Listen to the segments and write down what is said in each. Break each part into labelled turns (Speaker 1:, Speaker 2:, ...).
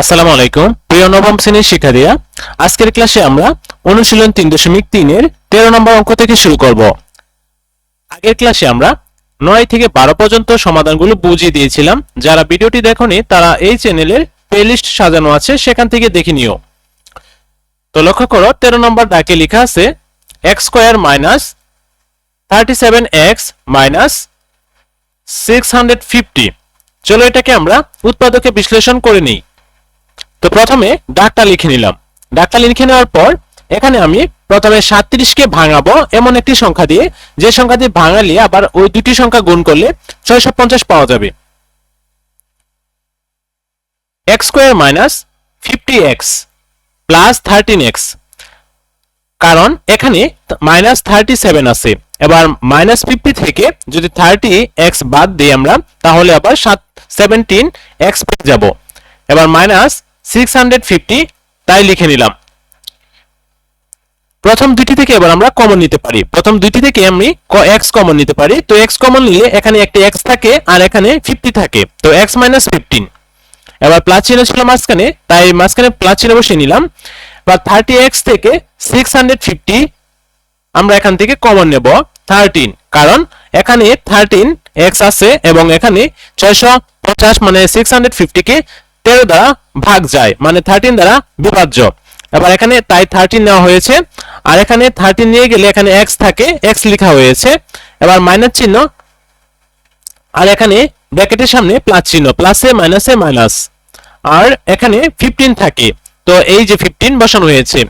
Speaker 1: আসসালামু আলাইকুম। প্রিয় নবম শ্রেণির শিক্ষার্থীরা, আজকের ক্লাসে আমরা অনুশীলন তিন দশমিক তিনের তেরো নম্বর অঙ্ক থেকে শুরু করব। আগের ক্লাসে আমরা নয় থেকে বারো পর্যন্ত সমাধানগুলো বুঝিয়ে দিয়েছিলাম। যারা ভিডিওটি দেখনি, তারা এই চ্যানেলের প্লেলিস্ট সাজানো আছে, সেখান থেকে দেখে নিও। তো লক্ষ্য করো, তেরো নম্বর ডাকে লেখা আছে x square minus thirty seven x minus six hundred fifty. চলো এটাকে আমরা উৎপাদকে বিশ্লেষণ করে নিই। তো প্রথমে ডাকটা লিখে নিলাম। ডাকটা লিখে নেওয়ার পর এখানে আমি প্রথমে সাতত্রিশকে ভাঙাবো এমন একটি সংখ্যা দিয়ে। যে সংখ্যা দিয়ে ভাঙালে আবার ওই দুটি সংখ্যা গুণ করলে ছয়শো পঞ্চাশ পাওয়া যাবে। X square minus fifty x plus thirteen x. কারণ এখানে মাইনাস থার্টি সেভেন আছে। এবার মাইনাস ফিফটি থেকে যদি থার্টি এক্স বাদ দিই আমরা, তাহলে আবার সাত, সেভেন্টিন এক্স পেয়ে যাব। এবার মাইনাস সিক্স হান্ড্রেড ফিফটি তাই লিখে নিলাম। প্রথম দুইটি থেকে এবার আমরা কমন নিতে পারি। প্রথম দুইটি থেকে আমি এক্স কমন নিতে পারি। তো এক্স কমন নিলে এখানে একটা এক্স থাকে আর এখানে ফিফটি থাকে। তো এক্স মাইনাস ফিফটিন এবার প্লাস চিহ্ন ছিল মাঝখানে, তাই মাঝখানে প্লাস চিহ্ন বসিয়ে নিলাম। বা থার্টি এক্স থেকে সিক্স হান্ড্রেড ফিফটি আমরা এখান থেকে কমন নেব থার্টিন কারণ এখানে থার্টিন এক্স আছে এবং এখানে ছয়শো পঞ্চাশ মানে সিক্স হান্ড্রেড ফিফটিকে তেরো দ্বারা ভাগ যায় মানে থার্টিন দ্বারা বিভাজ্য। এবার এখানে তাই থার্টিন নেওয়া হয়েছে, আর এখানে থার্টিন নিয়ে গেলে এখানে এক্স থাকে এক্স লেখা হয়েছে। এবার মাইনাস চিহ্ন, আর এখানে ব্র্যাকেটের সামনে প্লাস চিহ্ন প্লাসে মাইনাসে মাইনাস আর এখানে ফিফটিন থাকে, তো এই যে ফিফটিন বসানো হয়েছে।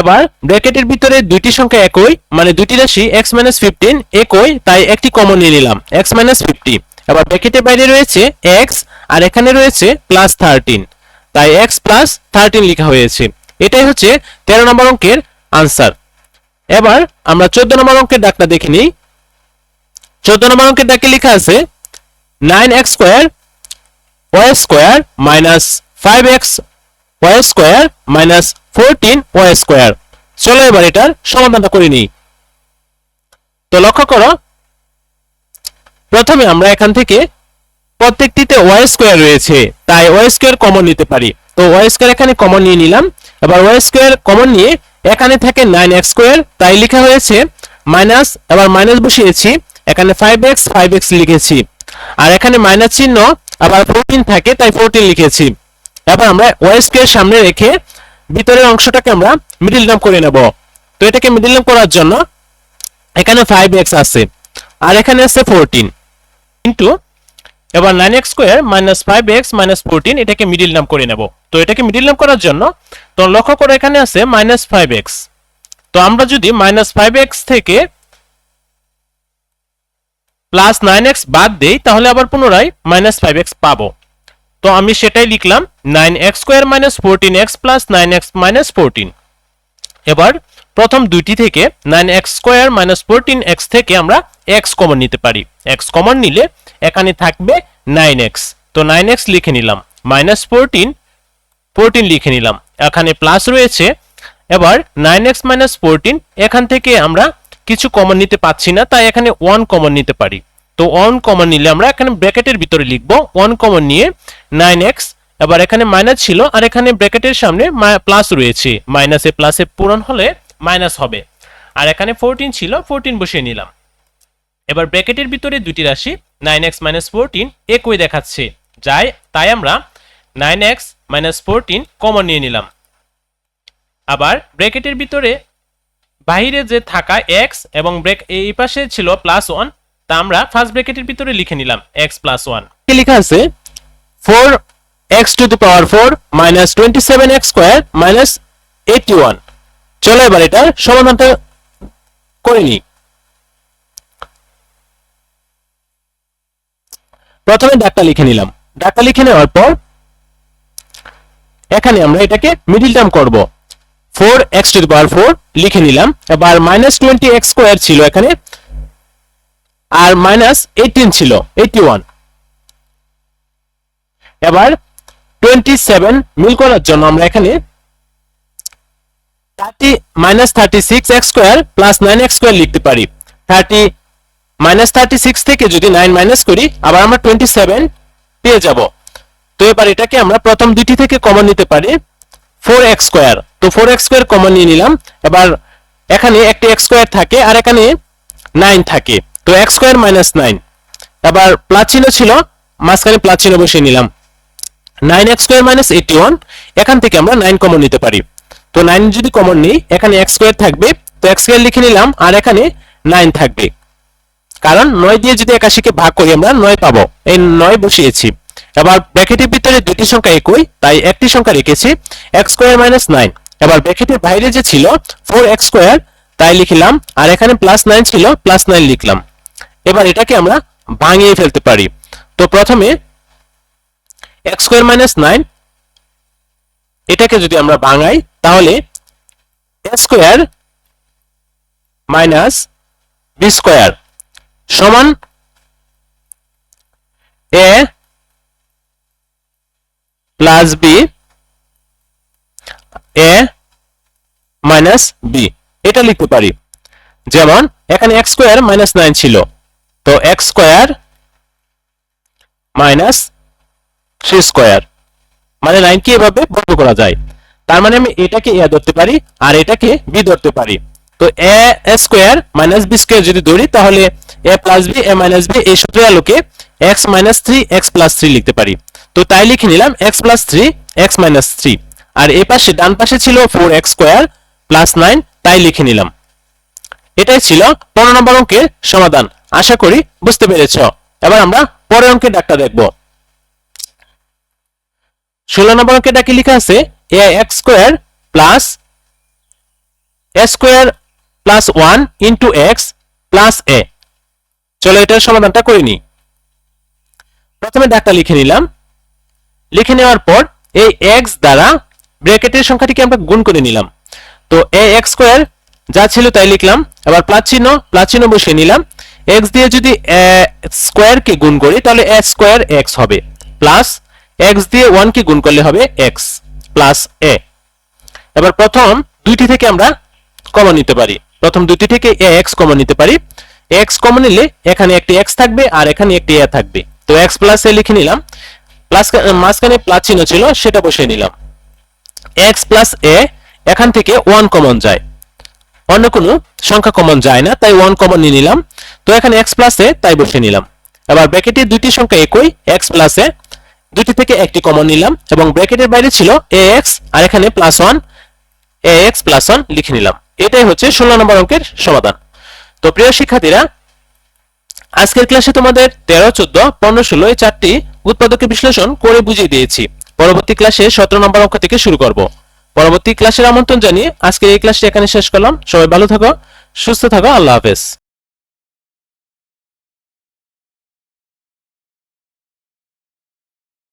Speaker 1: এবার ব্র্যাকেটের ভিতরে দুইটি সংখ্যা একই মানে দুইটি রাশি এক্স মাইনাস ফিফটিন একই, তাই একটি কমন নিয়ে নিলাম এক্স মাইনাস ফিফটি এবার ব্র্যাকেটের বাইরে রয়েছে এক্স আর এখানে রয়েছে প্লাস থার্টিন তাই এক্স প্লাস থার্টিন লেখা হয়েছে। এটাই হচ্ছে তেরো নম্বর অঙ্কের আনসার এবার আমরা চোদ্দ নম্বর অঙ্কের ডাকটা দেখে নিই। চোদ্দ নম্বর অঙ্কের ডাকে লেখা আছে nine x square y square minus five x y square minus fourteen y square চলো এবার এটার সমাধানটা করে নিই। তো লক্ষ্য করো প্রথমে আমরা এখান থেকে প্রত্যেকটিতে ওয়াই স্কোয়ার রয়েছে, তাই ওয়াই স্কোয়ার কমন নিতে পারি। তো ওয়াই স্কোয়ার এখানে কমন নিয়ে নিলাম। এবার ওয়াই স্কোয়ার কমন নিয়ে এখানে থাকে নাইন এক্স স্কোয়ার তাই লেখা হয়েছে মাইনাস এবার মাইনাস বসিয়েছি, এখানে ফাইভ এক্স ফাইভ এক্স লিখেছি। আর এখানে মাইনাস চিহ্ন, আবার ফোরটিন থাকে, তাই ফোরটিন লিখেছি। এবার আমরা ওয়াই স্কোয়ার সামনে রেখে ভিতরের অংশটাকে আমরা মিডিল নাম করে নেব। তো এটাকে মিডিল নাম করার জন্য এখানে ফাইভ এক্স আছে, আর এখানে আছে ফোরটিন কিন্তু এবার nine x square minus five x minus fourteen এটাকে মিডিল নাম করে নেব। তো এটাকে মিডিল নাম করার জন্য তো লক্ষ্য করে এখানে আছে মাইনাস ফাইভ এক্স তো আমরা যদি মাইনাস ফাইভ এক্স থেকে প্লাস নাইন এক্স বাদ দেই, তাহলে আবার পুনরায় মাইনাস ফাইভ এক্স পাবো। তো আমি সেটাই লিখলাম nine x square minus fourteen x plus nine x minus fourteen এবার প্রথম দুইটি থেকে nine x square minus fourteen x থেকে আমরা এক্স কমন নিতে পারি। এক্স কমন নিলে এখানে থাকবে নাইন এক্স। তো নাইন এক্স লিখে নিলাম। মাইনাস ফোরটিন ফোরটিন লিখে নিলাম। এখানে প্লাস রয়েছে। এবার নাইন এক্স মাইনাস ফোরটিন, এখান থেকে আমরা কিছু কমন নিতে পাচ্ছি না, তাই এখানে ওয়ান কমন নিতে পারি। তো ওয়ান কমন নিলে আমরা এখানে ব্র্যাকেটের ভিতরে লিখব, ওয়ান কমন নিয়ে নাইন এক্স। এবার এখানে মাইনাস ছিল, আর এখানে ব্র্যাকেটের সামনে প্লাস রয়েছে। মাইনাসে প্লাসে পূরণ হলে মাইনাস হবে। আর এখানে ফোরটিন ছিল ফোরটিন বসিয়ে নিলাম। এবার ব্র্যাকেটের ভিতরে দুটি রাশি নাইন এক্স মাইনাস ফোরটিন একই দেখাচ্ছে। যাই, তাই আমরা nine x minus fourteen common নিয়ে নিলাম। আবার ব্র্যাকেটের ভিতরে বাহিরে যে থাকা এক্স এবং ব্রেক এই পাশে ছিল প্লাস ওয়ান তা আমরা ফার্স্ট ব্র্যাকেটের ভিতরে লিখে নিলাম এক্স প্লাস ওয়ান লেখা আছে? Four x to the power four minus twenty seven x square minus eighty one চলো এবার এটার সমাধানটা করে নিই। প্রথমে ডাকটা লিখে নিলাম। ডাকটা লিখে নেওয়ার পর এখানে আমরা এটাকে মিডিল টার্ম করব। Four x to power four লিখে নিলাম। এবার মাইনাস টোয়েন্টি এক্স স্কোয়ার ছিল এখানে, আর মাইনাস এইটিন ছিল এইটি ওয়ান এবার টোয়েন্টি সেভেন মিল করার জন্য আমরা এখানে thirty minus thirty six x square plus nine x square লিখতে পারি। থার্টি মাইনাস থার্টি সিক্স থেকে যদি নাইন মাইনাস করি, আবার আমরা টোয়েন্টি সেভেন পেয়ে যাব। তো এবার এটাকে আমরা প্রথম দুইটি থেকে কমন নিতে পারি ফোর এক্স স্কোয়ার তো ফোর এক্স স্কোয়ার কমন নিয়ে নিলাম। এবার এখানে একটি এক্স স্কোয়ার থাকে আর এখানে নাইন থাকে। তো এক্স স্কোয়ার মাইনাস নাইন এবার প্লাস চিহ্ন ছিল, মাঝখানে প্লাস চিহ্ন বসিয়ে নিলাম। Nine x square minus eighty one এখান থেকে আমরা নাইন কমন নিতে পারি। তো নাইন যদি কমন নিই, এখানে এক্স স্কোয়ার থাকবে, তো এক্স স্কোয়ার লিখে নিলাম, আর এখানে নাইন থাকবে। কারণ নয় দিয়ে যদি একাশিকে ভাগ করি আমরা, নয় পাবো। এই নয় বসিয়েছি। এবার ব্র্যাকেটের ভিতরে দুটি সংখ্যা একই, তাই একটি সংখ্যা রেখেছি এক্স স্কোয়ার মাইনাস নাইন এবার ব্র্যাকেটের বাইরে যে ছিল ফোর এক্স স্কোয়ার তাই লিখলাম, আর এখানে প্লাস নাইন ছিল প্লাস নাইন লিখলাম। এবার এটাকে আমরা ভাঙিয়ে ফেলতে পারি। তো প্রথমে এক্স স্কোয়ার মাইনাস নাইন এটাকে যদি আমরা ভাঙাই, তাহলে a square minus b square সমান a plus b a minus b এটা লিখতে পারি। যেমন, এখানে এক্স স্কোয়ার মাইনাস নাইন ছিল। তো x square minus three square মানে নাইনকে এভাবে বর্গ করা যায়। তার মানে আমি এটাকে এ ধরতে পারি আর এটাকে বি ধরতে পারি। তো a square minus b square যদি ধরি, তাহলে a plus b a minus b এই সূত্রের আলোকে x minus three x plus three লিখতে পারি। তো তাই লিখে নিলাম x plus three x minus three আর এ পাশে, ডান পাশে ছিল four x square plus nine তাই লিখে নিলাম। এটাই ছিল পনেরো নম্বর অঙ্কের সমাধান। আশা করি বুঝতে পেরেছ। এবার আমরা পরের অঙ্কের ডাকটা দেখব। ষোলো নম্বর অঙ্কের ডাকে লেখা আছে a x square plus a square plus one into x plus a চলো এটার সমাধানটা করে নিই। প্রথমে ডাকটা লিখে নিলাম। লিখে নেওয়ার পর এই এক্স দ্বারা ব্র্যাকেটের সংখ্যাটিকে আমরা গুণ করে নিলাম। তো এ এক্স স্কোয়ার যা ছিল তাই লিখলাম। এবার প্লাস চিহ্ন প্লাস চিহ্ন বসিয়ে নিলাম। এক্স দিয়ে যদি স্কোয়ার কে গুণ করি, তাহলে এ স্কোয়ার এক্স হবে। প্লাস এক্স দিয়ে ওয়ান কে গুণ করলে হবে এক্স প্লাস এ এবার প্রথম দুইটি থেকে আমরা কমন নিতে পারি। প্রথম দুইটি থেকে এ এক্স কমন নিতে পারি। এক্স কমন নিলে এখানে একটি এক্স থাকবে আর এখানে একটি এ থাকবে। তো এক্স প্লাস এ লিখে নিলাম। প্লাস মাঝখানে প্লাস চিহ্ন ছিল, সেটা বসিয়ে নিলাম। এক্স প্লাস এ এখান থেকে ওয়ান কমন যায়। অন্য কোনো সংখ্যা কমন যায় না, তাই ওয়ান কমন নিয়ে নিলাম। তো এখানে এক্স প্লাস এ তাই বসে নিলাম। এবার ব্র্যাকেটের দুইটি সংখ্যা একই এক্স প্লাস এ দুইটি থেকে একটি কমন নিলাম এবং ব্র্যাকেটের বাইরে ছিল এক্স আর এখানে plus one a x plus one লিখে নিলাম। এটাই হচ্ছে ষোলো নম্বর অঙ্কের সমাধান। তো প্রিয় শিক্ষার্থীরা, আজকের ক্লাসে তোমাদের তেরো, চোদ্দ, পনেরো, ষোলো এই চারটি উৎপাদকের বিশ্লেষণ করে বুঝিয়ে দিয়েছি। পরবর্তী ক্লাসে সতেরো নম্বর অঙ্ক থেকে শুরু করব। পরবর্তী ক্লাসের আমন্ত্রণ জানিয়ে আজকের এই ক্লাসটি এখানে শেষ করলাম। সবাই ভালো থাকো, সুস্থ থাকো, আল্লাহ হাফেজ।